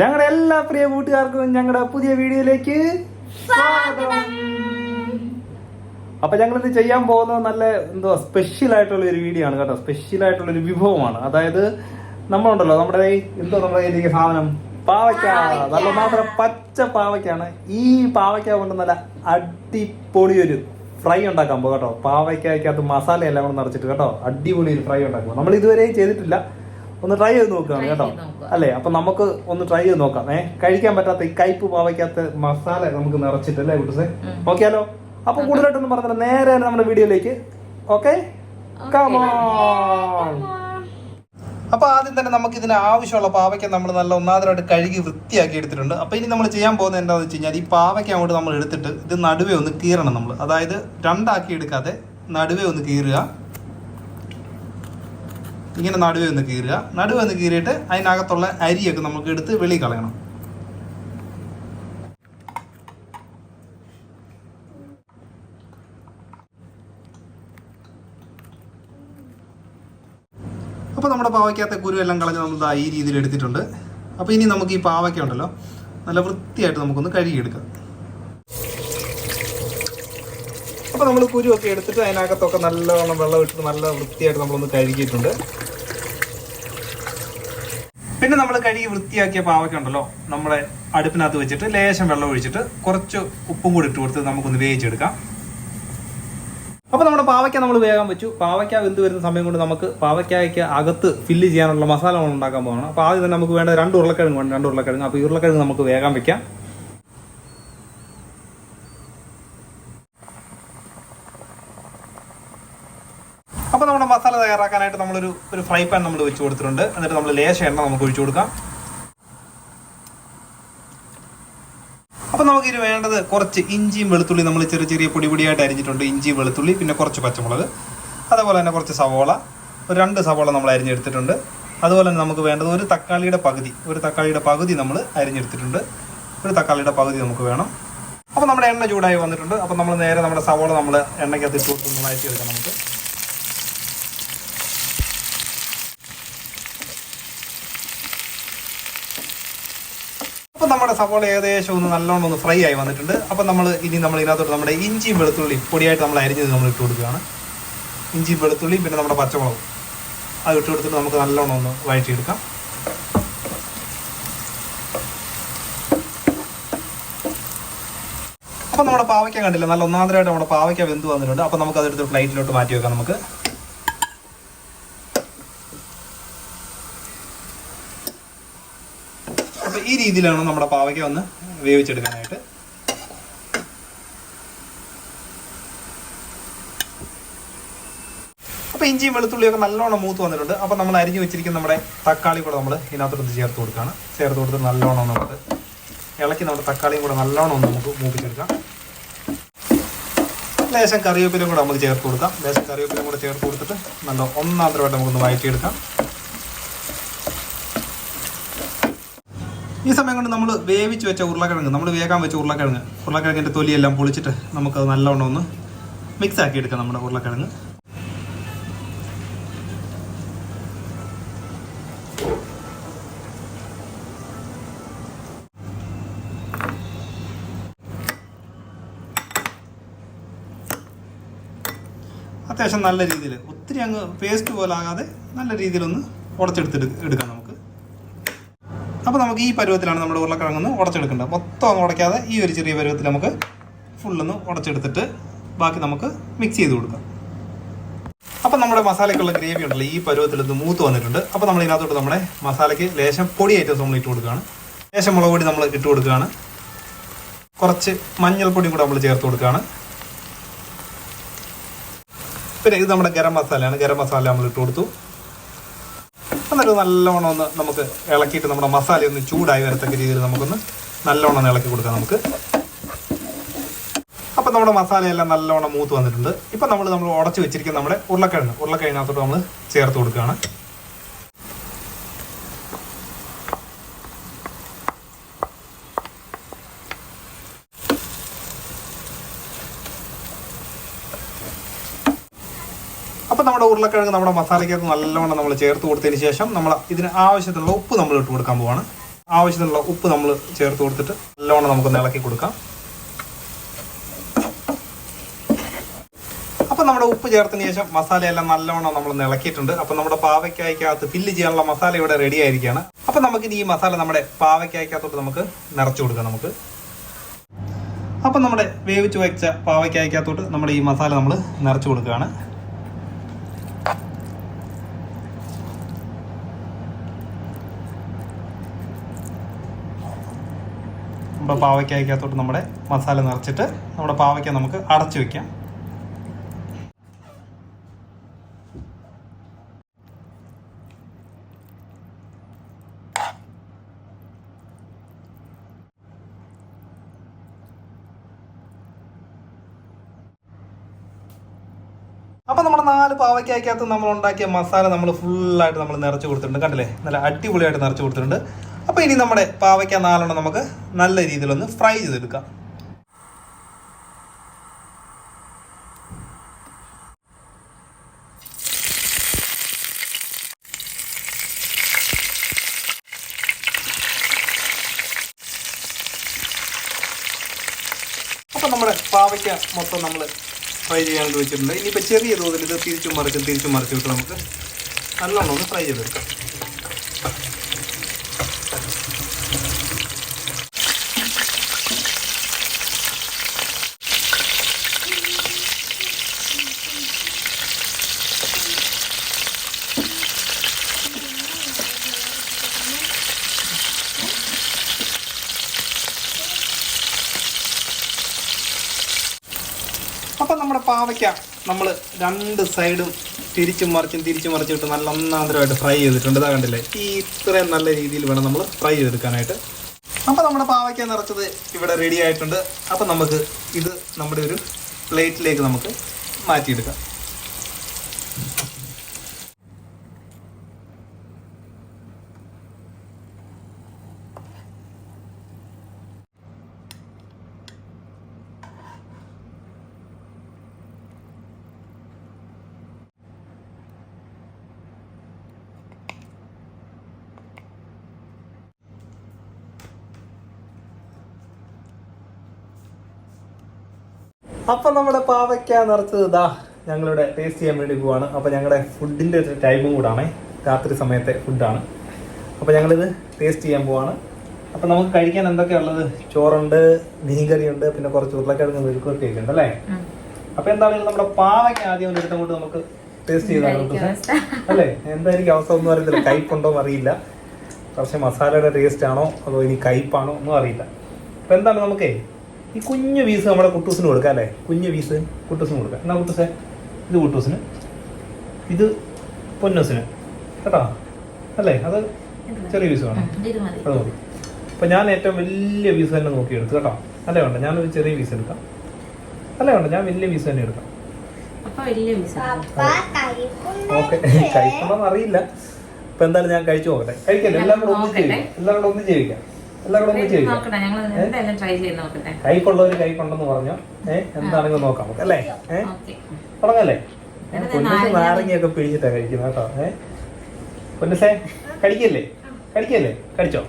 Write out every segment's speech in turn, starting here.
ഞങ്ങളുടെ എല്ലാ പ്രിയ കൂട്ടുകാർക്കും ഞങ്ങളുടെ പുതിയ വീഡിയോയിലേക്ക് സ്വാഗതം. അപ്പൊ ഞങ്ങൾ ഇത് ചെയ്യാൻ പോകുന്നത് നല്ല എന്തോ സ്പെഷ്യൽ ആയിട്ടുള്ള ഒരു വീഡിയോ ആണ് കേട്ടോ. സ്പെഷ്യൽ ആയിട്ടുള്ള ഒരു വിഭവമാണ്. അതായത് നമ്മളുണ്ടല്ലോ നമ്മുടെ എന്തോ നമ്മുടെ കയ്യിലേക്ക് സാധനം? പാവയ്ക്ക. നല്ല മാത്രം പച്ച പാവയ്ക്കാണ്. ഈ പാവയ്ക്ക കൊണ്ട് നല്ല അടിപൊളി ഒരു ഫ്രൈ ഉണ്ടാക്കാൻ പോകും കേട്ടോ. പാവയ്ക്കകത്ത് മസാല എല്ലാം കൂടെ നിറച്ചിട്ട് കേട്ടോ. അടിപൊളി ഒരു ഫ്രൈ ഉണ്ടാക്കും നമ്മൾ ഇതുവരെയും ചെയ്തിട്ടില്ല. ഒന്ന് ട്രൈ ചെയ്ത് നോക്കുകയാണ് കേട്ടോ. അല്ലെ? അപ്പൊ നമുക്ക് ഒന്ന് ട്രൈ ചെയ്ത് നോക്കാം. ഏഹ് കഴിക്കാൻ പറ്റാത്ത ഈ കയ്പ് പാവയ്ക്കാത്ത മസാല നമുക്ക് നിറച്ചിട്ട് അല്ലേ കുട്ടസേ. നോക്കിയാലോ? അപ്പൊ കൂടുതലായിട്ടൊന്നും പറഞ്ഞില്ല. നേരെ നമ്മുടെ വീഡിയോയിലേക്ക്. ഓക്കെ? അപ്പൊ ആദ്യം തന്നെ നമുക്ക് ഇതിന് ആവശ്യമുള്ള പാവയ്ക്ക നമ്മൾ നല്ല ഒന്നാമതായിട്ട് കഴുകി വൃത്തിയാക്കി എടുത്തിട്ടുണ്ട്. അപ്പൊ ഇനി നമ്മൾ ചെയ്യാൻ പോകുന്നത് എന്താണെന്ന് വെച്ച് കഴിഞ്ഞാൽ ഈ പാവയ്ക്ക അങ്ങോട്ട് നമ്മൾ എടുത്തിട്ട് ഇത് നടുവേ ഒന്ന് കീറണം നമ്മൾ അതായത് രണ്ടാക്കി എടുക്കാതെ നടുവേ ഒന്ന് കീറുക. ഇങ്ങനെ നടുവേ ഒന്ന് കീറുക. നടുവേ ഒന്ന് കീറിയിട്ട് അതിനകത്തുള്ള അരിയൊക്കെ നമുക്ക് എടുത്ത് വെളി കളയണം. അപ്പോൾ നമ്മുടെ പാവയ്ക്കകത്തെ കുരു എല്ലാം കളഞ്ഞ് നമ്മൾ ഈ രീതിയിൽ എടുത്തിട്ടുണ്ട്. അപ്പോൾ ഇനി നമുക്ക് ഈ പാവയ്ക്ക ഉണ്ടല്ലോ നല്ല വൃത്തിയായിട്ട് നമുക്കൊന്ന് കഴുകിയെടുക്കാം. അപ്പോൾ നമ്മൾ കുരുവൊക്കെ എടുത്തിട്ട് അതിനകത്തൊക്കെ നല്ലവണ്ണം വെള്ളം ഇട്ടിട്ട് നല്ല വൃത്തിയായിട്ട് നമ്മളൊന്ന് കഴുകിയിട്ടുണ്ട്. പിന്നെ നമ്മൾ കഴുകി വൃത്തിയാക്കിയ പാവയ്ക്ക ഉണ്ടല്ലോ നമ്മളെ അടുപ്പിനകത്ത് വെച്ചിട്ട് ലേശം വെള്ളം ഒഴിച്ചിട്ട് കുറച്ച് ഉപ്പും കൂടി ഇട്ട് കൊടുത്ത് നമുക്കൊന്ന് വേവിച്ചെടുക്കാം. അപ്പോൾ നമ്മുടെ പാവയ്ക്ക നമ്മൾ വേഗം വെച്ചു. പാവയ്ക്ക വെന്ത് വരുന്ന സമയം കൊണ്ട് നമുക്ക് പാവയ്ക്കായ്ക്ക് അകത്ത് ഫില്ല് ചെയ്യാനുള്ള മസാല നമ്മൾ ഉണ്ടാക്കാൻ പോകണം അപ്പോൾ ആദ്യം തന്നെ നമുക്ക് വേണ്ട രണ്ട് ഉരുളക്കിഴങ്ങ് വേണം രണ്ട് ഉരുളക്കിഴങ്ങ്. അപ്പോൾ ഈ ഉരുളക്കിഴങ്ങ് നമുക്ക് വേഗം വെക്കാം. അപ്പോൾ നമ്മുടെ മസാല തയ്യാറാക്കാനായിട്ട് നമ്മളൊരു ഒരു ഫ്രൈ പാൻ നമ്മൾ വെച്ച് കൊടുത്തിട്ടുണ്ട്. എന്നിട്ട് നമ്മൾ ലേശ എണ്ണ നമുക്ക് ഒഴിച്ചു കൊടുക്കാം. അപ്പോൾ നമുക്ക് ഇതിന് വേണ്ടത് കുറച്ച് ഇഞ്ചിയും വെളുത്തുള്ളി നമ്മൾ ചെറിയ ചെറിയ പൊടി പൊടിയായിട്ട് അരിഞ്ഞിട്ടുണ്ട്. ഇഞ്ചി വെളുത്തുള്ളി പിന്നെ കുറച്ച് പച്ചമുളക്. അതുപോലെ തന്നെ കുറച്ച് സവോള. ഒരു രണ്ട് സവോള നമ്മൾ അരിഞ്ഞെടുത്തിട്ടുണ്ട്. അതുപോലെ തന്നെ നമുക്ക് വേണ്ടത് ഒരു തക്കാളിയുടെ പകുതി. ഒരു തക്കാളിയുടെ പകുതി നമ്മൾ അരിഞ്ഞെടുത്തിട്ടുണ്ട്. ഒരു തക്കാളിയുടെ പകുതി നമുക്ക് വേണം. അപ്പോൾ നമ്മുടെ എണ്ണ ചൂടായി വന്നിട്ടുണ്ട്. അപ്പോൾ നമ്മൾ നേരെ നമ്മുടെ സവോള നമ്മൾ എണ്ണയ്ക്കകത്ത് ഇട്ട് കൊടുത്ത് വഴറ്റി എടുക്കാം നമുക്ക്. നമ്മുടെ സവോള ഏകദേശം ഒന്ന് നല്ലോണം ഒന്ന് ഫ്രൈ ആയി വന്നിട്ടുണ്ട്. അപ്പം നമ്മൾ ഇനി നമ്മൾ ഇതിനകത്തോട്ട് നമ്മുടെ ഇഞ്ചിയും വെളുത്തുള്ളിയും പൊടിയായിട്ട് നമ്മൾ അരിഞ്ഞത് നമ്മൾ ഇട്ട് കൊടുക്കുകയാണ്. ഇഞ്ചി വെളുത്തുള്ളിയും പിന്നെ നമ്മുടെ പച്ചമുളക്. അത് ഇട്ട് കൊടുത്തിട്ട് നമുക്ക് നല്ലോണം ഒന്ന് വഴറ്റിയെടുക്കാം. അപ്പം നമ്മുടെ പാവയ്ക്ക കണ്ടില്ല? നല്ല ഒന്നാന്തരമായിട്ട് നമ്മുടെ പാവയ്ക്ക വെന്ത് വന്നിട്ടുണ്ട്. അപ്പം നമുക്ക് അതെടുത്ത് പ്ലേറ്റിലോട്ട് മാറ്റി വെക്കാം നമുക്ക്. അപ്പോൾ ഈ രീതിയിലാണ് നമ്മുടെ പാവയ്ക്ക ഒന്ന് വേവിച്ചെടുക്കാനായിട്ട്. അപ്പോൾ ഇഞ്ചിയും വെളുത്തുള്ളിയൊക്കെ നല്ലോണം മൂത്ത് വന്നിട്ടുണ്ട്. അപ്പോൾ നമ്മൾ അരിഞ്ഞു വെച്ചിരിക്കുന്ന നമ്മുടെ തക്കാളി കൂടെ നമ്മൾ ഇതിനകത്തോട്ട് ചേർത്ത് കൊടുക്കുകയാണ്. ചേർത്ത് കൊടുത്ത് നല്ലോണം നമുക്ക് ഇളക്കി നമ്മുടെ തക്കാളിയും കൂടെ നല്ലോണം ഒന്ന് നമുക്ക് മൂപ്പിച്ചെടുക്കാം. ലേശം കറിവേപ്പിലും കൂടെ നമുക്ക് ചേർത്ത് കൊടുക്കാം. ലേശം കറിവേപ്പിലും കൂടെ ചേർത്ത് കൊടുത്തിട്ട് നല്ല ഒന്നാന്തരമായിട്ട് നമുക്കൊന്ന് വഴറ്റിയെടുക്കാം. ഈ സമയം കൊണ്ട് നമ്മൾ വേവിച്ച് വെച്ച ഉരുളക്കിഴങ്ങ് നമ്മൾ വേഗം വെച്ച ഉരുളക്കിഴങ്ങ് ഉരുളക്കിഴങ്ങിന്റെ തൊലിയെല്ലാം പൊളിച്ചിട്ട് നമുക്കത് നല്ലവണ്ണം ഒന്ന് മിക്സ് ആക്കി എടുക്കാം നമ്മുടെ ഉരുളക്കിഴങ്ങ്. അത്യാവശ്യം നല്ല രീതിയിൽ ഒത്തിരി അങ്ങ് പേസ്റ്റ് പോലാകാതെ നല്ല രീതിയിലൊന്ന് ഉടച്ചെടുത്ത് എടുക്കാം അപ്പോൾ നമുക്ക് ഈ പരുവത്തിലാണ് നമ്മുടെ ഉരുളക്കിഴങ്ങ് ഉടച്ചെടുക്കേണ്ടത്. മൊത്തം അങ്ങ് ഉടയ്ക്കാതെ ഈ ഒരു ചെറിയ പരുവത്തിൽ നമുക്ക് ഫുള്ളൊന്ന് ഉടച്ചെടുത്തിട്ട് ബാക്കി നമുക്ക് മിക്സ് ചെയ്ത് കൊടുക്കാം. അപ്പോൾ നമ്മുടെ മസാലയ്ക്കുള്ള ഗ്രേവി ഉണ്ടല്ലോ ഈ പരുവത്തിൽ ഒന്ന് മൂത്ത് വന്നിട്ടുണ്ട്. അപ്പോൾ നമ്മൾ ഇതിനകത്തോട്ട് നമ്മുടെ മസാലയ്ക്ക് ലേശം പൊടി ഐറ്റംസ് നമ്മൾ ഇട്ട് കൊടുക്കുകയാണ്. ലേശം മുളക് പൊടി നമ്മൾ ഇട്ട് കൊടുക്കുകയാണ്. കുറച്ച് മഞ്ഞൾപ്പൊടിയും കൂടെ നമ്മൾ ചേർത്ത് കൊടുക്കുകയാണ്. പിന്നെ ഇത് നമ്മുടെ ഗരം മസാലയാണ്. ഗരം മസാല നമ്മൾ ഇട്ട് കൊടുത്തു. എന്നിട്ട് നല്ലോണം ഒന്ന് നമുക്ക് ഇളക്കിയിട്ട് നമ്മുടെ മസാല ഒന്ന് ചൂടായി വരത്തക്ക രീതിയിൽ നമുക്കൊന്ന് നല്ലോണം ഇളക്കി കൊടുക്കാം നമുക്ക്. അപ്പം നമ്മുടെ മസാലയെല്ലാം നല്ലോണം മൂത്ത് വന്നിട്ടുണ്ട്. ഇപ്പം നമ്മൾ നമ്മൾ ഉടച്ച് വെച്ചിരിക്കുന്ന നമ്മുടെ ഉരുളക്കിഴങ്ങ്. ഉരുളക്കിഴങ്ങിനകത്തോട്ട് നമ്മൾ ചേർത്ത് കൊടുക്കുകയാണ്. അപ്പം നമ്മുടെ ഉരുളക്കിഴങ്ങ് നമ്മുടെ മസാലയ്ക്കകത്ത് നല്ലവണ്ണം നമ്മൾ ചേർത്ത് കൊടുത്തതിന് ശേഷം നമ്മൾ ഇതിന് ആവശ്യത്തിനുള്ള ഉപ്പ് നമ്മൾ ഇട്ട് കൊടുക്കാൻ പോവാണ്. ആവശ്യത്തിനുള്ള ഉപ്പ് നമ്മൾ ചേർത്ത് കൊടുത്തിട്ട് നല്ലവണ്ണം നമുക്ക് ഇളക്കി കൊടുക്കാം. അപ്പോൾ നമ്മുടെ ഉപ്പ് ചേർത്തതിന് ശേഷം മസാലയെല്ലാം നല്ലവണ്ണം നമ്മൾ ഇളക്കിയിട്ടുണ്ട്. അപ്പോൾ നമ്മുടെ പാവയ്ക്കായ്ക്കകത്ത് ഫില്ല് ചെയ്യാനുള്ള മസാല ഇവിടെ റെഡി ആയിരിക്കുകയാണ്. അപ്പോൾ നമുക്കിനി ഈ മസാല നമ്മുടെ പാവയ്ക്കായ്ക്കകത്തോട്ട് നമുക്ക് നിറച്ചു കൊടുക്കാം നമുക്ക്. അപ്പം നമ്മുടെ വേവിച്ച് വെച്ച പാവയ്ക്കായ്ക്കകത്തോട്ട് നമ്മുടെ ഈ മസാല നമ്മൾ നിറച്ചു കൊടുക്കുകയാണ്. നമ്മുടെ പാവയ്ക്കായ്ക്കകത്തോട്ട് നമ്മുടെ മസാല നിറച്ചിട്ട് നമ്മുടെ പാവയ്ക്ക നമുക്ക് അടച്ചു വയ്ക്കാം അപ്പൊ നമ്മുടെ നാല് പാവയ്ക്കകത്ത് നമ്മൾ ഉണ്ടാക്കിയ മസാല നമ്മൾ ഫുള്ളായിട്ട് നമ്മൾ നിറച്ച് കൊടുത്തിട്ടുണ്ട്. കണ്ടില്ലേ? നല്ല അടിപൊളിയായിട്ട് നിറച്ച് കൊടുത്തിട്ടുണ്ട്. അപ്പൊ ഇനി നമ്മുടെ പാവയ്ക്ക നാലെണ്ണം നമുക്ക് നല്ല രീതിയിലൊന്ന് ഫ്രൈ ചെയ്തെടുക്കാം. അപ്പോൾ നമ്മുടെ പാവയ്ക്ക മൊത്തം നമ്മൾ ഫ്രൈ ചെയ്യാനായിട്ട് വെച്ചിട്ടുണ്ട്. ഇനിയിപ്പോൾ ചെറിയ തോതിൽ ഇത് തിരിച്ചും മറിച്ചും തിരിച്ചും മറിച്ചും ഇട്ട് നമുക്ക് നല്ലോണം ഒന്ന് ഫ്രൈ ചെയ്തെടുക്കാം അപ്പം നമ്മുടെ പാവയ്ക്ക. നമ്മൾ രണ്ട് സൈഡും തിരിച്ചും മറിച്ചും തിരിച്ചും മറിച്ചും ഇട്ട് നല്ല ഒന്നാന്തരമായിട്ട് ഫ്രൈ ചെയ്തിട്ടുണ്ട്. ഇതാ കണ്ടില്ലേ? ഈ ഇത്രയും നല്ല രീതിയിൽ വേണം നമ്മൾ ഫ്രൈ ചെയ്തെടുക്കാനായിട്ട്. അപ്പോൾ നമ്മുടെ പാവയ്ക്ക നിറച്ചത് ഇവിടെ റെഡി ആയിട്ടുണ്ട്. അപ്പം നമുക്ക് ഇത് നമ്മുടെ ഒരു പ്ലേറ്റിലേക്ക് നമുക്ക് മാറ്റിയെടുക്കാം. അപ്പം നമ്മുടെ പാവയ്ക്ക നിറച്ചത് ഇതാ ഞങ്ങളിവിടെ ടേസ്റ്റ് ചെയ്യാൻ വേണ്ടി പോവാണ്. അപ്പോൾ ഞങ്ങളുടെ ഫുഡിന്റെ ഒരു ടൈമും കൂടാണ്. രാത്രി സമയത്തെ ഫുഡാണ് അപ്പോൾ ഞങ്ങളിത് ടേസ്റ്റ് ചെയ്യാൻ പോവാണ്. അപ്പം നമുക്ക് കഴിക്കാൻ എന്തൊക്കെയാ ഉള്ളത് ചോറുണ്ട് മീൻകറിയുണ്ട് പിന്നെ കുറച്ച് ഉരുളക്കിഴങ്ങ് മെഴുക്കുവരട്ടി ഒക്കെ ഉണ്ട് അല്ലേ? അപ്പം എന്താണെങ്കിലും നമ്മുടെ പാവയ്ക്ക ആദ്യം ഒന്ന് കൊണ്ട് നമുക്ക് ടേസ്റ്റ് ചെയ്താണ് അല്ലേ? എന്തായിരിക്കും അവസ്ഥ ഒന്നും അറിയത്തില്ല. കയ്പുണ്ടോ അറിയില്ല. കുറച്ച് മസാലയുടെ ടേസ്റ്റ് ആണോ അതോ ഇനി കയ്പാണോ ഒന്നും അറിയില്ല. അപ്പം എന്താണ് നമുക്കേ ഈ കുഞ്ഞു വീസ് നമ്മുടെ കുട്ടൂസിന് കൊടുക്കാം അല്ലേ? കുഞ്ഞു വീസ് കുട്ടൂസിന് കൊടുക്കാം. എന്നാ കുട്ടൂസേ? ഇത് കുട്ടൂസിന്. ഇത് പൊന്നൂസിന്. കേട്ടോ? അല്ലേ? അത് ചെറിയ പീസ് വേണം. അത് മതി. അപ്പം ഞാൻ ഏറ്റവും വലിയ പീസ് തന്നെ നോക്കിയെടുത്തു കേട്ടോ. അല്ലേ വേണ്ട ഞാനൊരു ചെറിയ വീസ് എടുക്കാം. അല്ലേ വേണ്ട ഞാൻ വലിയ വീസ് തന്നെ എടുക്കാം. ഓക്കെ. കഴിക്കണമെന്ന് അറിയില്ല. ഇപ്പൊ എന്തായാലും ഞാൻ കഴിച്ചു നോക്കട്ടെ. കഴിക്കല്ലേ? എല്ലാം കൂടെ ഒന്നിച്ച് എല്ലാവരും കൂടെ ഒന്നിച്ച് ജീവിക്കാം. കൈക്കുള്ളവര് കൈക്കുണ്ടെന്ന് പറഞ്ഞോ? ഏഹ് എന്താണെങ്കിലും നോക്കാം നമുക്ക് അല്ലേ? ഏഹ് തുടങ്ങല്ലേ? നാരങ്ങയൊക്കെ പിഴിഞ്ഞിട്ടാ കഴിക്കുന്നത് കേട്ടോ ഏഹ് പൊന്നസേ കഴിക്കല്ലേ? കഴിക്കല്ലേ? കഴിച്ചോ?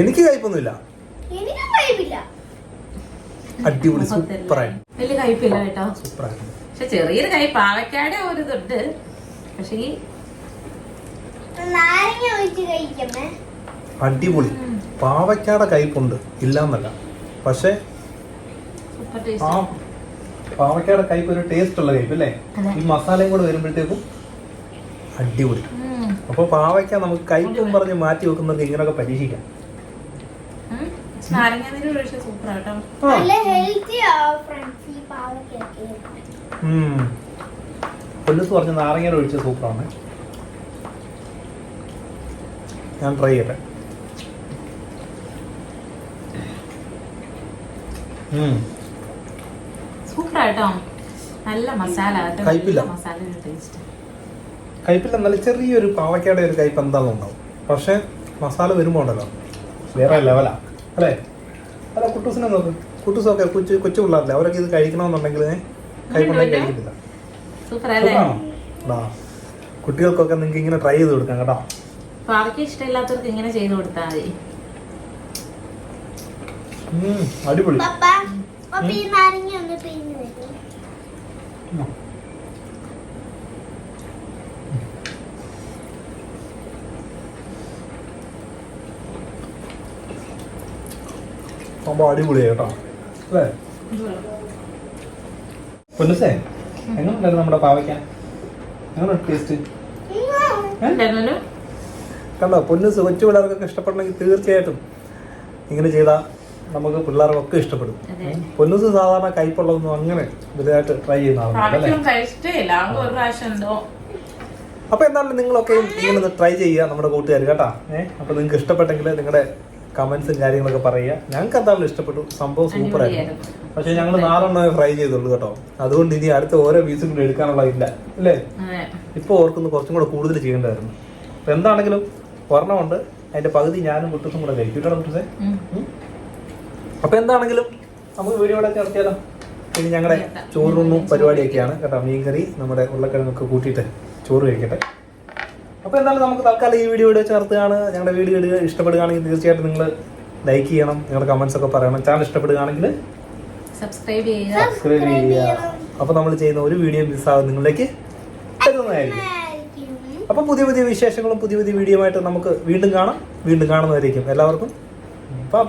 എനിക്ക് കയ്പൊന്നുമില്ല. അടിപൊളി സൂപ്പറായി വലിയ കയ്പില്ല കേട്ടോ. സൂപ്പറായി പക്ഷെ ചെറിയൊരു കൈ പാവയ്ക്കാടെ ഒരു ഇതുണ്ട് പക്ഷെ ഈ നാരങ്ങ ഒഴിച്ച് കഴിക്കണേ അടിപൊളി. പാവയ്ക്കാടെ കയ്പുണ്ട്. ഇല്ലാന്നല്ല. പക്ഷെ സൂപ്പർ ആ പാവയ്ക്കാടെ കയ്പ് ഒരു ടേസ്റ്റ് ഉള്ള കയ്പ് അല്ലേ? ഈ മസാലയും കൂടെ വരുമ്പോഴത്തേക്കും അടിപൊളി. അപ്പൊ പാവയ്ക്ക നമുക്ക് കയ്പും പറഞ്ഞ് മാറ്റി വെക്കുന്നത് ഇങ്ങനെയൊക്കെ പരീക്ഷിക്കാം നാരങ്ങ നീര് ഒഴിച്ച സൂപ്പർ കേട്ടോ ആ. നല്ല ഹെൽത്തി ഫ്രണ്ട്സ് ഈ പാവയ്ക്കൊക്കെ ഉം. നാരങ്ങയുടെ ഒഴിച്ച സൂപ്പറാണ്. ഞാൻ ട്രൈ ചെയ്യട്ടെ. നല്ല മസാല. കയ്പില്ല. നല്ല മസാലയുടെ ടേസ്റ്റ് കയ്പില്ല നല്ല ചെറിയൊരു പാവയ്ക്കയുടെ ഒരു കയ്പ് എന്താണെന്നുണ്ടാവും പക്ഷെ മസാല വരുമ്പോൾ ഉണ്ടല്ലോ. വേറെ ലെവലാ അല്ലേ? അല്ല കുട്ടൂസിനെ നോക്ക്. കുട്ടൂസൊക്കെ കൊച്ചു കൊച്ചു പിള്ളേരല്ലേ? അവരൊക്കെ ഇത് കഴിക്കണമെന്നുണ്ടെങ്കിൽ കൈക്കൊണ്ടെങ്കിൽ കഴിക്കത്തില്ല സൂപ്പർ അല്ലേ? സുഖമാണോ? കുട്ടികൾക്കൊക്കെ നിങ്ങൾക്ക് ഇങ്ങനെ ട്രൈ ചെയ്ത് കൊടുക്കാം കേട്ടോ. പാവയ്ക്ക ഇഷ്ടമില്ലാത്തവർക്ക് ഇങ്ങനെ ചെയ്ത് കൊടുത്താൽ മതി. അടിപൊളി. പപ്പാ പപ്പ ഈ നാരങ്ങ ഒന്ന് പിഴിഞ്ഞ് സംഭവം അടിപൊളിയായി കേട്ടോ. അല്ലേ? പൊന്നുസേ എങ്ങനെയുണ്ടായിരുന്നു നമ്മുടെ പാവയ്ക്ക? എങ്ങനെ ടേസ്റ്റ്? കണ്ടോ പൊന്നുസ് കൊച്ചു പിള്ളേർക്കൊക്കെ ഇഷ്ടപ്പെടണമെങ്കിൽ തീർച്ചയായിട്ടും ഇങ്ങനെ ചെയ്താൽ നമുക്ക് പിള്ളേർക്കൊക്കെ ഇഷ്ടപ്പെടും. പൊന്നുസ് സാധാരണ കയ്പുള്ളതൊന്നും അങ്ങനെ വലുതായിട്ട് ട്രൈ ചെയ്യുന്ന അപ്പൊ എന്തായാലും നിങ്ങളൊക്കെ ഇങ്ങനെ ട്രൈ ചെയ്യുക നമ്മുടെ കൂട്ടുകാർ കേട്ടാ? ഏഹ് അപ്പൊ നിങ്ങൾക്ക് ഇഷ്ടപ്പെട്ടെങ്കിൽ നിങ്ങളുടെ കമന്റ്സും കാര്യങ്ങളൊക്കെ പറയുക. ഞങ്ങൾക്ക് എന്തായാലും ഇഷ്ടപ്പെട്ടു. സംഭവം സൂപ്പർ ആയിരുന്നു. പക്ഷെ ഞങ്ങൾ നാലെണ്ണമേ ഫ്രൈ ചെയ്തുള്ളൂ കേട്ടോ. അതുകൊണ്ട് ഇനി അടുത്ത ഓരോ പീസും കൂടി എടുക്കാനുള്ള ഇല്ല അല്ലേ? ഇപ്പൊ ഓർക്കുന്നു കുറച്ചും കൂടെ കൂടുതൽ ചെയ്യേണ്ടതായിരുന്നു. അപ്പൊ എന്താണെങ്കിലും ഒരെണ്ണമുണ്ട്. അതിന്റെ പകുതി ഞാനും കുട്ടസും കൂടെ കഴിക്കും. കേട്ടോ കുട്ടൂസേ. അപ്പൊ എന്താണെങ്കിലും നമുക്ക് വീഡിയോ നടത്തിയാലോ ഇനി ഞങ്ങളുടെ ചോറുണ്ണും പരിപാടിയൊക്കെയാണ്. കേട്ടോ മീൻകറി നമ്മുടെ ഉരുളക്കിഴങ്ങൊക്കെ കൂട്ടിയിട്ട് ചോറ് കഴിക്കട്ടെ. അപ്പോൾ എന്തായാലും നമുക്ക് തൽക്കാലം ഈ വീഡിയോ ഇവിടെ ചേർത്തുകയാണ്. ഞങ്ങളുടെ വീഡിയോ ഇടുക ഇഷ്ടപ്പെടുകയാണെങ്കിൽ തീർച്ചയായിട്ടും നിങ്ങൾ ലൈക്ക് ചെയ്യണം. നിങ്ങളുടെ കമൻസ് ഒക്കെ പറയണം. ചാനൽ ഇഷ്ടപ്പെടുകയാണെങ്കിൽ സബ്സ്ക്രൈബ് ചെയ്യുക. സബ്സ്ക്രൈബ് ചെയ്യുക അപ്പോൾ നമ്മൾ ചെയ്യുന്ന ഒരു വീഡിയോ മിസ്സാകും നിങ്ങളിലേക്ക് എത്തുന്നതായിരിക്കും ആയിരിക്കും. അപ്പോൾ പുതിയ പുതിയ വിശേഷങ്ങളും പുതിയ പുതിയ വീഡിയോ ആയിട്ട് നമുക്ക് വീണ്ടും കാണാം. വീണ്ടും കാണുന്നതായിരിക്കും എല്ലാവർക്കും ബൈ